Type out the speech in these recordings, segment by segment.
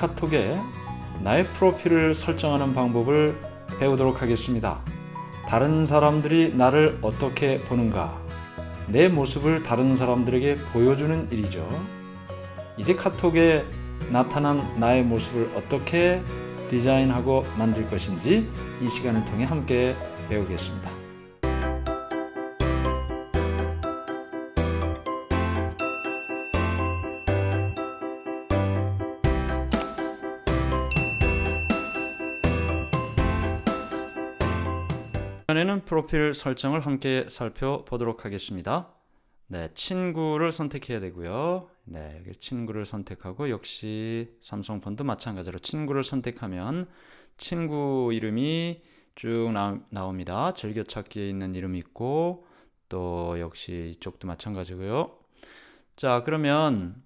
카톡에 나의 프로필을 설정하는 방법을 배우도록 하겠습니다. 다른 사람들이 나를 어떻게 보는가? 내 모습을 다른 사람들에게 보여주는 일이죠. 이제 카톡에 나타난 나의 모습을 어떻게 디자인하고 만들 것인지 이 시간을 통해 함께 배우겠습니다. 프로필 설정을 함께 살펴보도록 하겠습니다. 네, 친구를 선택해야 되고요. 네, 여기 친구를 선택하고 역시 삼성 폰도 마찬가지로 친구를 선택하면 친구 이름이 쭉 나, 나옵니다. 즐겨찾기에 있는 이름이 있고 또 역시 이쪽도 마찬가지고요. 자, 그러면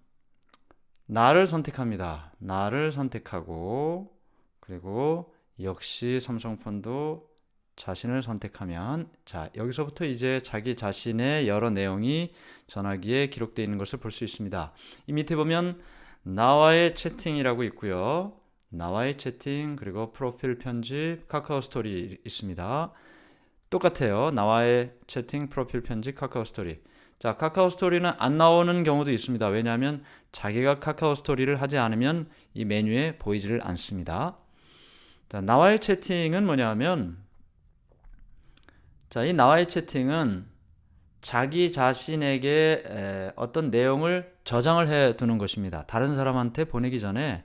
나를 선택합니다. 나를 선택하고 그리고 역시 삼성 폰도 자신을 선택하면 자 여기서부터 이제 자기 자신의 여러 내용이 전화기에 기록되어 있는 것을 볼 수 있습니다. 이 밑에 보면 나와의 채팅이라고 있고요. 나와의 채팅 그리고 프로필 편집 카카오 스토리 있습니다. 똑같아요. 나와의 채팅 프로필 편집 카카오 스토리. 자 카카오 스토리는 안 나오는 경우도 있습니다. 왜냐하면 자기가 카카오 스토리를 하지 않으면 이 메뉴에 보이지를 않습니다. 자, 나와의 채팅은 뭐냐면 자, 이 나와의 채팅은 자기 자신에게 어떤 내용을 저장을 해 두는 것입니다. 다른 사람한테 보내기 전에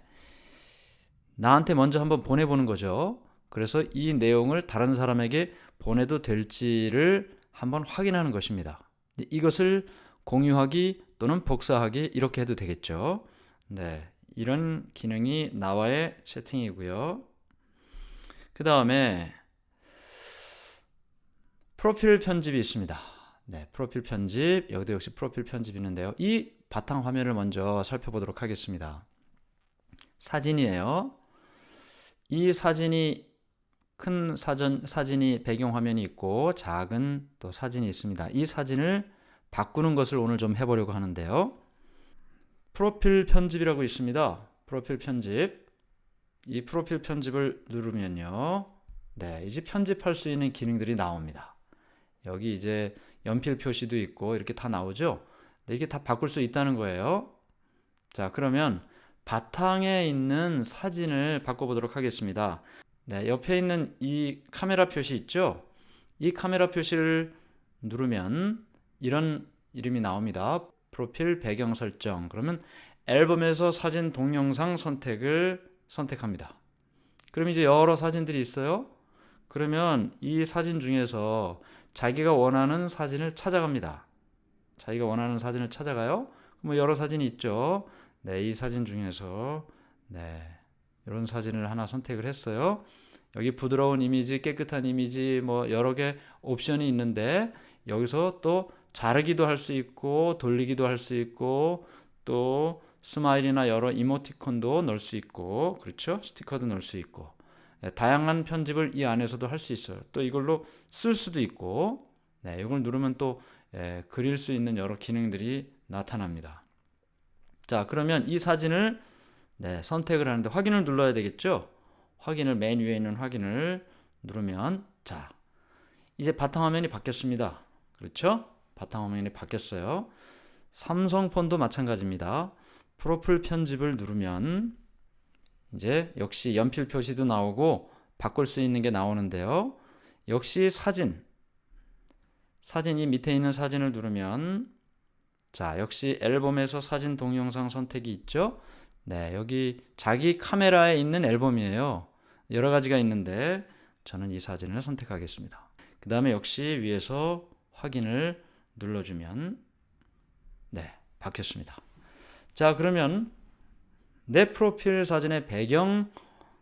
나한테 먼저 한번 보내보는 거죠. 그래서 이 내용을 다른 사람에게 보내도 될지를 한번 확인하는 것입니다. 이것을 공유하기 또는 복사하기 이렇게 해도 되겠죠. 네. 이런 기능이 나와의 채팅이고요. 그 다음에 프로필 편집이 있습니다. 네, 프로필 편집. 여기도 역시 프로필 편집이 있는데요. 이 바탕 화면을 먼저 살펴보도록 하겠습니다. 사진이에요. 이 사진이 큰 사전 사진이 배경 화면이 있고 작은 또 사진이 있습니다. 이 사진을 바꾸는 것을 오늘 좀 해보려고 하는데요. 프로필 편집이라고 있습니다. 프로필 편집. 이 프로필 편집을 누르면요. 네, 이제 편집할 수 있는 기능들이 나옵니다. 여기 이제 연필 표시도 있고 이렇게 다 나오죠. 네, 이게 다 바꿀 수 있다는 거예요. 자, 그러면 바탕에 있는 사진을 바꿔보도록 하겠습니다. 네, 옆에 있는 이 카메라 표시 있죠? 이 카메라 표시를 누르면 이런 이름이 나옵니다. 프로필 배경 설정. 그러면 앨범에서 사진 동영상 선택을 선택합니다. 그럼 이제 여러 사진들이 있어요. 그러면 이 사진 중에서 자기가 원하는 사진을 찾아갑니다. 자기가 원하는 사진을 찾아가요. 뭐 여러 사진이 있죠. 네, 이 사진 중에서 네, 이런 사진을 하나 선택을 했어요. 여기 부드러운 이미지, 깨끗한 이미지, 뭐 여러 개 옵션이 있는데 여기서 또 자르기도 할 수 있고 돌리기도 할 수 있고 또 스마일이나 여러 이모티콘도 넣을 수 있고 그렇죠? 스티커도 넣을 수 있고 네, 다양한 편집을 이 안에서도 할 수 있어요. 또 이걸로 쓸 수도 있고, 네, 이걸 누르면 또 예, 그릴 수 있는 여러 기능들이 나타납니다. 자, 그러면 이 사진을 네, 선택을 하는데 확인을 눌러야 되겠죠? 확인을 맨 위에 있는 확인을 누르면 자, 이제 바탕화면이 바뀌었습니다. 그렇죠? 바탕화면이 바뀌었어요. 삼성 폰도 마찬가지입니다. 프로필 편집을 누르면 이제 역시 연필 표시도 나오고 바꿀 수 있는 게 나오는데요. 역시 사진. 사진이 밑에 있는 사진을 누르면 자, 역시 앨범에서 사진 동영상 선택이 있죠. 네, 여기 자기 카메라에 있는 앨범이에요. 여러 가지가 있는데 저는 이 사진을 선택하겠습니다. 그 다음에 역시 위에서 확인을 눌러주면 네, 바뀌었습니다. 자, 그러면 내 프로필 사진의 배경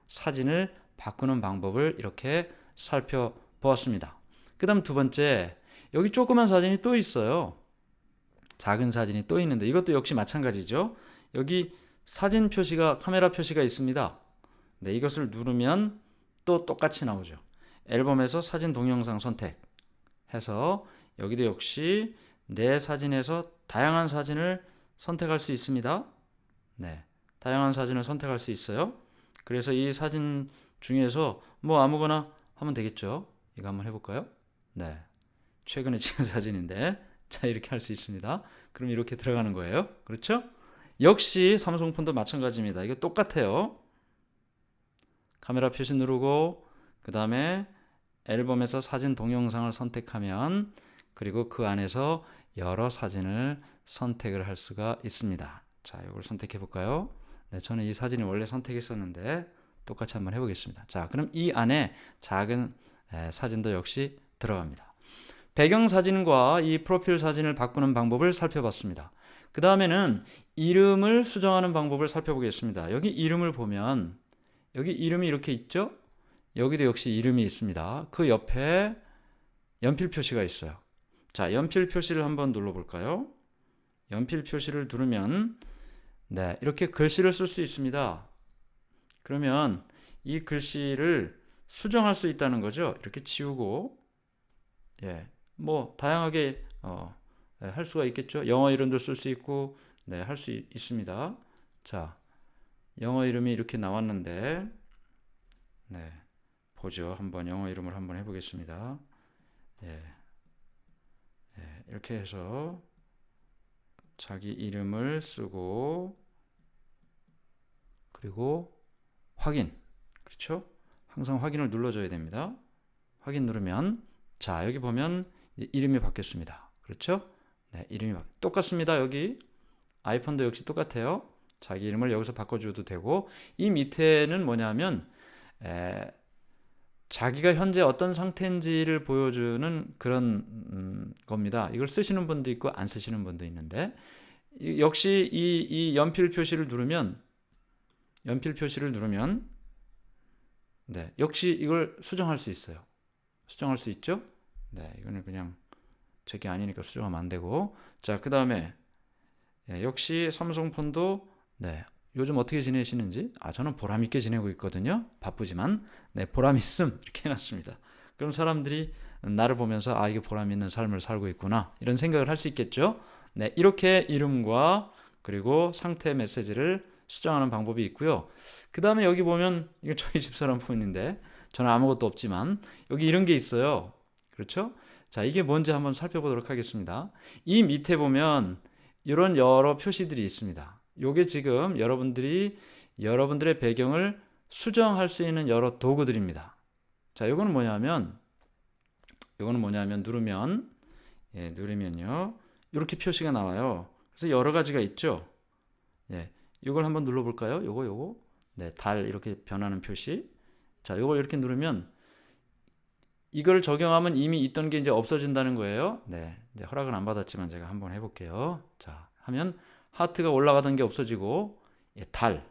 사진을 바꾸는 방법을 이렇게 살펴보았습니다. 그 다음 두 번째, 여기 조그만 사진이 또 있어요. 작은 사진이 또 있는데 이것도 역시 마찬가지죠. 여기 사진 표시가, 카메라 표시가 있습니다. 네, 이것을 누르면 또 똑같이 나오죠. 앨범에서 사진 동영상 선택해서 여기도 역시 내 사진에서 다양한 사진을 선택할 수 있습니다. 네. 다양한 사진을 선택할 수 있어요. 그래서 이 사진 중에서 뭐 아무거나 하면 되겠죠. 이거 한번 해볼까요? 네. 최근에 찍은 사진인데 자 이렇게 할 수 있습니다. 그럼 이렇게 들어가는 거예요. 그렇죠? 역시 삼성폰도 마찬가지입니다. 이거 똑같아요. 카메라 표시 누르고 그 다음에 앨범에서 사진 동영상을 선택하면 그리고 그 안에서 여러 사진을 선택을 할 수가 있습니다. 자, 이걸 선택해 볼까요? 네, 저는 이 사진을 원래 선택했었는데 똑같이 한번 해보겠습니다. 자, 그럼 이 안에 작은 에, 사진도 역시 들어갑니다. 배경 사진과 이 프로필 사진을 바꾸는 방법을 살펴봤습니다. 그 다음에는 이름을 수정하는 방법을 살펴보겠습니다. 여기 이름을 보면 여기 이름이 이렇게 있죠? 여기도 역시 이름이 있습니다. 그 옆에 연필 표시가 있어요. 자, 연필 표시를 한번 눌러볼까요? 연필 표시를 누르면 네, 이렇게 글씨를 쓸 수 있습니다. 그러면 이 글씨를 수정할 수 있다는 거죠. 이렇게 지우고 예, 뭐 다양하게 어, 예, 할 수가 있겠죠. 영어 이름도 쓸 수 있고 네, 할 수 있습니다. 자, 영어 이름이 이렇게 나왔는데 네, 보죠. 한번 영어 이름을 한번 해보겠습니다. 예, 예, 이렇게 해서 자기 이름을 쓰고 그리고 확인 그렇죠? 항상 확인을 눌러줘야 됩니다. 확인 누르면 자 여기 보면 이름이 바뀌었습니다. 그렇죠? 네 이름이 바... 똑같습니다. 여기 아이폰도 역시 똑같아요. 자기 이름을 여기서 바꿔줘도 되고 이 밑에는 뭐냐면 에, 자기가 현재 어떤 상태인지를 보여주는 그런 음, 겁니다. 이걸 쓰시는 분도 있고 안 쓰시는 분도 있는데 이, 역시 이, 이 연필 표시를 누르면 연필 표시를 누르면 네 역시 이걸 수정할 수 있어요. 수정할 수 있죠? 네 이거는 그냥 제게 아니니까 수정하면 안 되고 자그 다음에 예, 역시 삼성 폰도 네 요즘 어떻게 지내시는지? 아 저는 보람 있게 지내고 있거든요. 바쁘지만 네 보람 있음 이렇게 해놨습니다. 그럼 사람들이 나를 보면서 아 이게 보람 있는 삶을 살고 있구나 이런 생각을 할 수 있겠죠? 네 이렇게 이름과 그리고 상태 메시지를 수정하는 방법이 있고요. 그 다음에 여기 보면 이거 저희 집사람 폰인데 저는 아무것도 없지만 여기 이런 게 있어요. 그렇죠? 자 이게 뭔지 한번 살펴보도록 하겠습니다. 이 밑에 보면 이런 여러 표시들이 있습니다 요게 지금 여러분들이 여러분들의 배경을 수정할 수 있는 여러 도구들입니다. 자, 요거는 뭐냐면 요거는 뭐냐면 누르면 예, 누르면요. 이렇게 표시가 나와요. 그래서 여러 가지가 있죠. 예. 이걸 한번 눌러 볼까요? 요거 요거. 네, 달 이렇게 변하는 표시. 자, 요걸 이렇게 누르면 이걸 적용하면 이미 있던 게 이제 없어진다는 거예요. 네. 허락은 안 받았지만 제가 한번 해 볼게요. 자, 하면 하트가 올라가던 게 없어지고 예, 달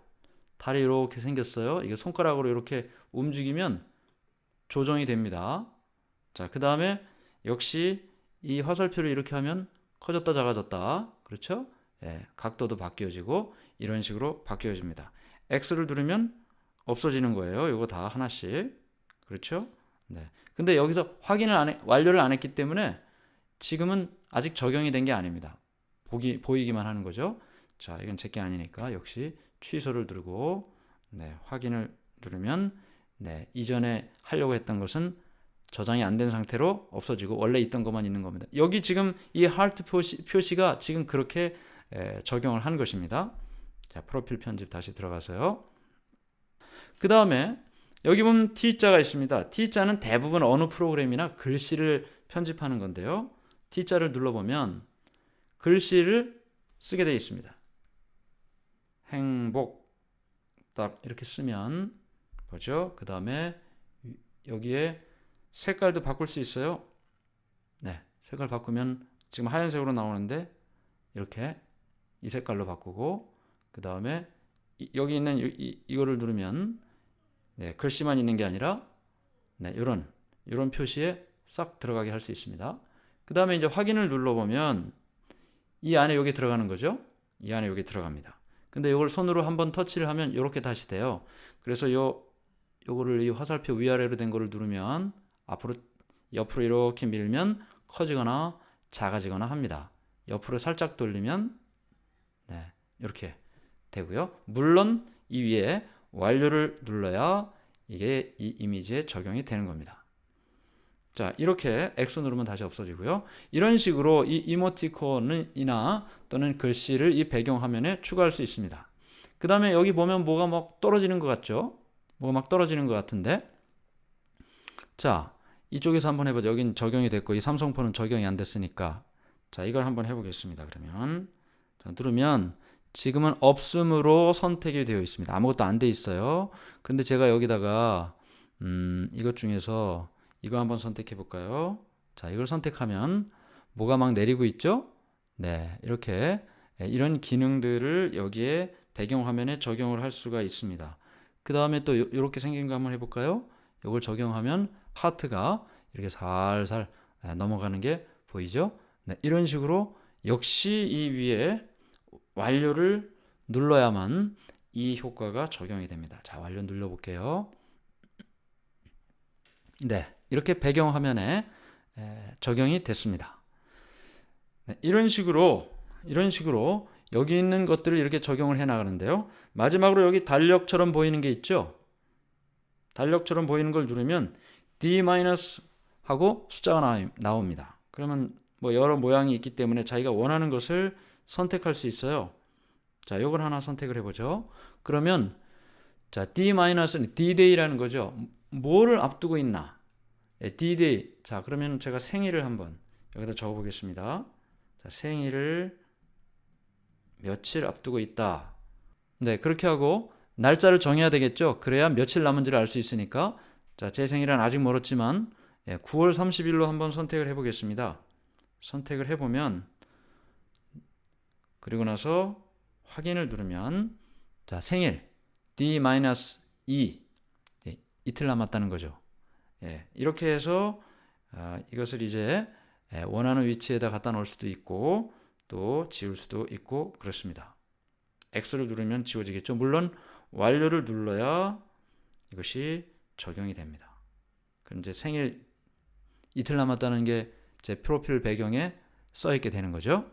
달이 이렇게 생겼어요. 이게 손가락으로 이렇게 움직이면 조정이 됩니다. 자, 그 다음에 역시 이 화살표를 이렇게 하면 커졌다 작아졌다. 그렇죠? 예, 각도도 바뀌어지고 이런 식으로 바뀌어집니다. X를 누르면 없어지는 거예요. 이거 다 하나씩. 그렇죠? 네. 근데 여기서 확인을 안 해, 완료를 안 했기 때문에 지금은 아직 적용이 된 게 아닙니다. 보기, 보이기만 하는 거죠. 자, 이건 제게 아니니까 역시 취소를 누르고 네, 확인을 누르면 네, 이전에 하려고 했던 것은 저장이 안 된 상태로 없어지고 원래 있던 것만 있는 겁니다. 여기 지금 이 하트 표시, 표시가 지금 그렇게 에, 적용을 한 것입니다. 자, 프로필 편집 다시 들어가서요. 그 다음에 여기 보면 T자가 있습니다. T자는 대부분 어느 프로그램이나 글씨를 편집하는 건데요. T자를 눌러보면 글씨를 쓰게 되어 있습니다. 행복 딱 이렇게 쓰면 보죠. 그 다음에 여기에 색깔도 바꿀 수 있어요. 네, 색깔 바꾸면 지금 하얀색으로 나오는데 이렇게 이 색깔로 바꾸고 그 다음에 여기 있는 이, 이, 거를 누르면 네, 글씨만 있는 게 아니라 네, 이런 이런 표시에 싹 들어가게 할 수 있습니다. 그 다음에 이제 확인을 눌러보면 이 안에 여기 들어가는 거죠. 이 안에 여기 들어갑니다. 근데 이걸 손으로 한번 터치를 하면 이렇게 다시 돼요. 그래서 요 요거를 이 화살표 위아래로 된 거를 누르면 앞으로 옆으로 이렇게 밀면 커지거나 작아지거나 합니다. 옆으로 살짝 돌리면 네, 이렇게 되고요. 물론 이 위에 완료를 눌러야 이게 이 이미지에 적용이 되는 겁니다. 자, 이렇게 X 누르면 다시 없어지고요. 이런 식으로 이 이모티콘이나 또는 글씨를 이 배경 화면에 추가할 수 있습니다. 그 다음에 여기 보면 뭐가 막 떨어지는 것 같죠? 뭐가 막 떨어지는 것 같은데. 자, 이쪽에서 한번 해보죠. 여긴 적용이 됐고, 이 삼성폰은 적용이 안 됐으니까. 자, 이걸 한번 해보겠습니다. 그러면. 자, 누르면 지금은 없음으로 선택이 되어 있습니다. 아무것도 안 돼 있어요. 근데 제가 여기다가, 음, 이것 중에서 이거 한번 선택해 볼까요? 자, 이걸 선택하면 뭐가 막 내리고 있죠? 네, 이렇게 예, 이런 기능들을 여기에 배경 화면에 적용을 할 수가 있습니다. 그 다음에 또 요- 이렇게 생긴 거 한번 해볼까요? 이걸 적용하면 하트가 이렇게 살살 예, 넘어가는 게 보이죠? 네, 이런 식으로 역시 이 위에 완료를 눌러야만 이 효과가 적용이 됩니다. 자, 완료 눌러볼게요. 네, 이렇게 배경 화면에 에, 적용이 됐습니다. 네, 이런 식으로 이런 식으로 여기 있는 것들을 이렇게 적용을 해 나가는데요. 마지막으로 여기 달력처럼 보이는 게 있죠. 달력처럼 보이는 걸 누르면 D- 하고 숫자가 나- 나옵니다. 그러면 뭐 여러 모양이 있기 때문에 자기가 원하는 것을 선택할 수 있어요. 자, 요걸 하나 선택을 해 보죠. 그러면 자, D-는 D-Day라는 거죠. 뭐를 앞두고 있나? 예, D-Day. 자, 그러면 제가 생일을 한번 여기다 적어보겠습니다. 자, 생일을 며칠 앞두고 있다. 네, 그렇게 하고 날짜를 정해야 되겠죠. 그래야 며칠 남은지를 알 수 있으니까. 자, 제 생일은 아직 멀었지만 예, 9월 30일로 한번 선택을 해보겠습니다. 선택을 해보면 그리고 나서 확인을 누르면 자, 생일 D-2 예, 이틀 남았다는 거죠. 예, 이렇게 해서 아, 이것을 이제 예, 원하는 위치에다 갖다 놓을 수도 있고 또 지울 수도 있고 그렇습니다. X를 누르면 지워지겠죠. 물론 완료를 눌러야 이것이 적용이 됩니다. 그럼 이제 생일 이틀 남았다는 게 제 프로필 배경에 써 있게 되는 거죠.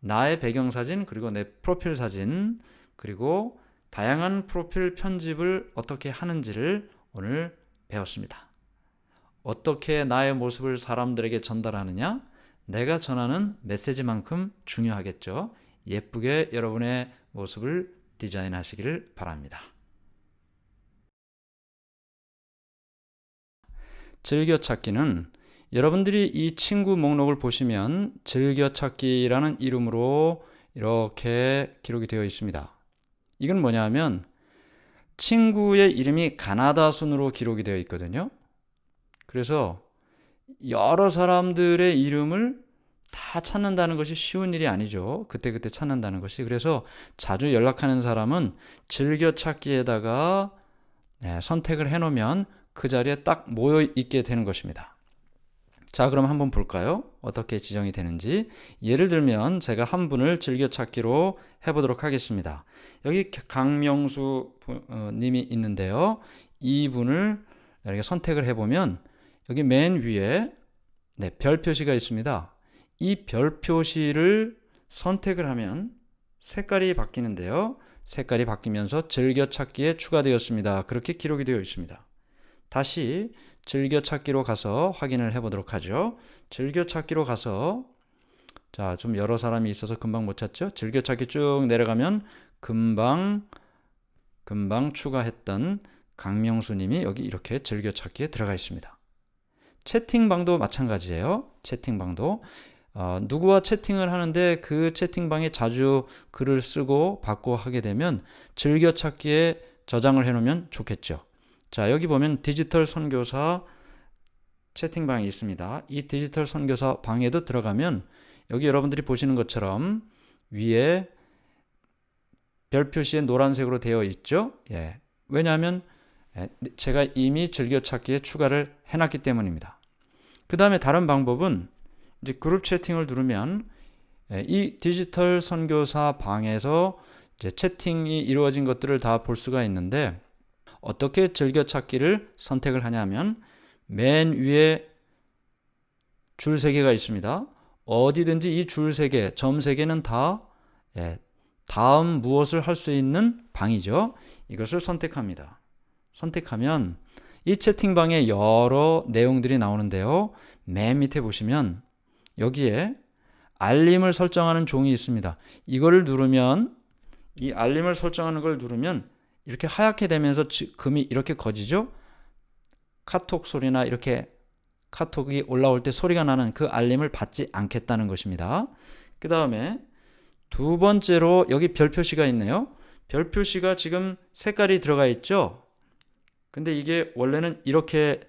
나의 배경 사진 그리고 내 프로필 사진 그리고 다양한 프로필 편집을 어떻게 하는지를 오늘 배웠습니다. 어떻게 나의 모습을 사람들에게 전달하느냐? 내가 전하는 메시지만큼 중요하겠죠. 예쁘게 여러분의 모습을 디자인하시기를 바랍니다. 즐겨찾기는 여러분들이 이 친구 목록을 보시면 즐겨찾기라는 이름으로 이렇게 기록이 되어 있습니다. 이건 뭐냐면 친구의 이름이 가나다 순으로 기록이 되어 있거든요. 그래서 여러 사람들의 이름을 다 찾는다는 것이 쉬운 일이 아니죠. 그때그때 찾는다는 것이. 그래서 자주 연락하는 사람은 즐겨찾기에다가 네, 선택을 해놓으면 그 자리에 딱 모여 있게 되는 것입니다. 자, 그럼 한번 볼까요? 어떻게 지정이 되는지. 예를 들면 제가 한 분을 즐겨찾기로 해보도록 하겠습니다. 여기 강명수 어, 님이 있는데요. 이분을 이렇게 선택을 해보면 여기 맨 위에 네, 별 표시가 있습니다. 이 별 표시를 선택을 하면 색깔이 바뀌는데요. 색깔이 바뀌면서 즐겨찾기에 추가되었습니다. 그렇게 기록이 되어 있습니다. 다시 즐겨찾기로 가서 확인을 해보도록 하죠. 즐겨찾기로 가서 자, 좀 여러 사람이 있어서 금방 못 찾죠? 즐겨찾기 쭉 내려가면 금방 금방 추가했던 강명수 님이 여기 이렇게 즐겨찾기에 들어가 있습니다. 채팅방도 마찬가지예요. 채팅방도 어, 누구와 채팅을 하는데 그 채팅방에 자주 글을 쓰고 받고 하게 되면 즐겨찾기에 저장을 해놓으면 좋겠죠. 자, 여기 보면 디지털 선교사 채팅방이 있습니다. 이 디지털 선교사 방에도 들어가면 여기 여러분들이 보시는 것처럼 위에 별 표시에 노란색으로 되어 있죠. 예. 왜냐하면 제가 이미 즐겨찾기에 추가를 해놨기 때문입니다. 그 다음에 다른 방법은 이제 그룹 채팅을 누르면 이 디지털 선교사 방에서 채팅이 이루어진 것들을 다 볼 수가 있는데 어떻게 즐겨찾기를 선택을 하냐면 맨 위에 줄 세 개가 있습니다. 어디든지 이 줄 세 개, 점 세 개는 다, 예, 다음 무엇을 할 수 있는 방이죠. 이것을 선택합니다. 선택하면 이 채팅방에 여러 내용들이 나오는데요. 맨 밑에 보시면 여기에 알림을 설정하는 종이 있습니다. 이거를 누르면 이 알림을 설정하는 걸 누르면 이렇게 하얗게 되면서 지- 금이 이렇게 거지죠. 카톡 소리나 이렇게 카톡이 올라올 때 소리가 나는 그 알림을 받지 않겠다는 것입니다. 그 다음에 두 번째로 여기 별 표시가 있네요. 별 표시가 지금 색깔이 들어가 있죠. 근데 이게 원래는 이렇게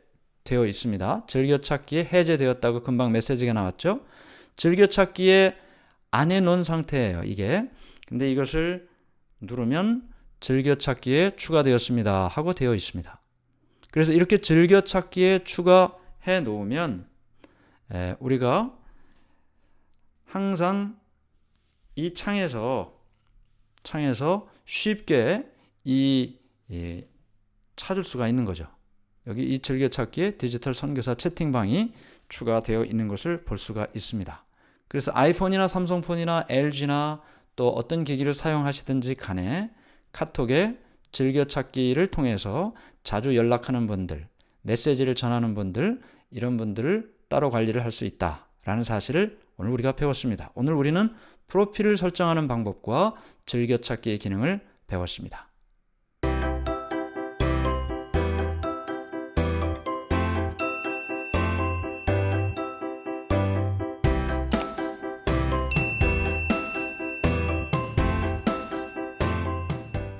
되어 있습니다. 즐겨찾기에 해제되었다고 금방 메시지가 나왔죠. 즐겨찾기에 안 해놓은 상태예요. 이게. 근데 이것을 누르면 즐겨찾기에 추가되었습니다. 하고 되어 있습니다. 그래서 이렇게 즐겨찾기에 추가해 놓으면 에, 우리가 항상 이 창에서 창에서 쉽게 이, 이 찾을 수가 있는 거죠. 여기 이 즐겨찾기에 디지털 선교사 채팅방이 추가되어 있는 것을 볼 수가 있습니다. 그래서 아이폰이나 삼성폰이나 LG나 또 어떤 기기를 사용하시든지 간에 카톡에 즐겨찾기를 통해서 자주 연락하는 분들, 메시지를 전하는 분들, 이런 분들을 따로 관리를 할 수 있다라는 사실을 오늘 우리가 배웠습니다. 오늘 우리는 프로필을 설정하는 방법과 즐겨찾기의 기능을 배웠습니다.